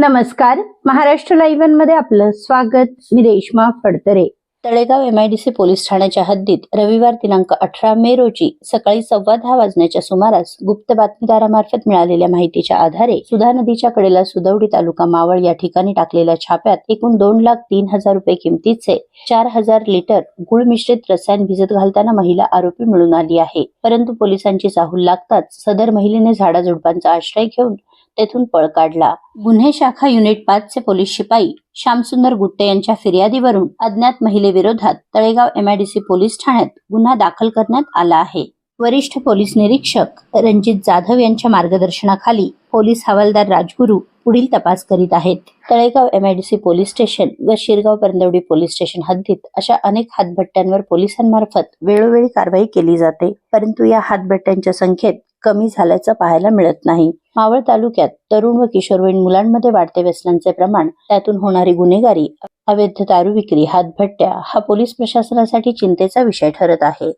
नमस्कार. महाराष्ट्र लाईव्हमध्ये आपलं स्वागत. मी रेश्मा फडतरे. तळेगाव एमआयडीसी पोलीस ठाण्याच्या हद्दीत रविवार दिनांक अठरा मे रोजी सकाळी सव्वा दहा वाजण्याच्या सुमारास गुप्त बातमीदारामार्फत मिळालेल्या माहितीच्या आधारे सुधा नदीच्या कडेला सुदवडी तालुका मावळ या ठिकाणी टाकलेल्या छाप्यात एकूण दोन लाख तीन हजार रुपये किमतीचे चार हजार लिटर गुळ मिश्रित रसायन भिजत घालताना महिला आरोपी मिळून आली आहे. परंतु पोलिसांची चाहूल लागताच सदर महिलेने झाडाझुडपांचा आश्रय घेऊन तेथून पळ काढला. गुन्हे शाखा युनिट पाच चे पोलीस शिपाई श्यामसुंदर गुट्टे यांच्या फिर्यादीवरून अज्ञात महिलेविरोधात तळेगाव एमआयडीसी पोलीस ठाण्यात गुन्हा दाखल करण्यात आला आहे. वरिष्ठ पोलीस निरीक्षक रणजित जाधव यांच्या मार्गदर्शनाखाली पोलीस हवालदार राजगुरू पुढील तपास करीत आहेत. तळेगाव एमआयडीसी पोलीस स्टेशन व शिरगाव परंदवडी पोलीस स्टेशन हद्दीत अशा अनेक हातभट्ट्यांवर पोलिसांमार्फत वेळोवेळी कारवाई केली जाते परंतु या हातभट्ट्यांच्या संख्येत कमी झाल्याचं पाहायला मिळत नाही. मावळ तालुक्यात तरुण व किशोरवयीन मुलांमध्ये वाढते व्यसनांचे प्रमाण त्यातून होणारी गुन्हेगारी अवैध दारू विक्री हातभट्ट्या हा पोलीस प्रशासनासाठी चिंतेचा विषय ठरत आहे.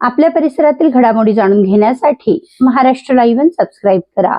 आपल्या परिसरातील घडामोडी जाणून घेण्यासाठी महाराष्ट्र लाईव्ह सबस्क्राईब करा.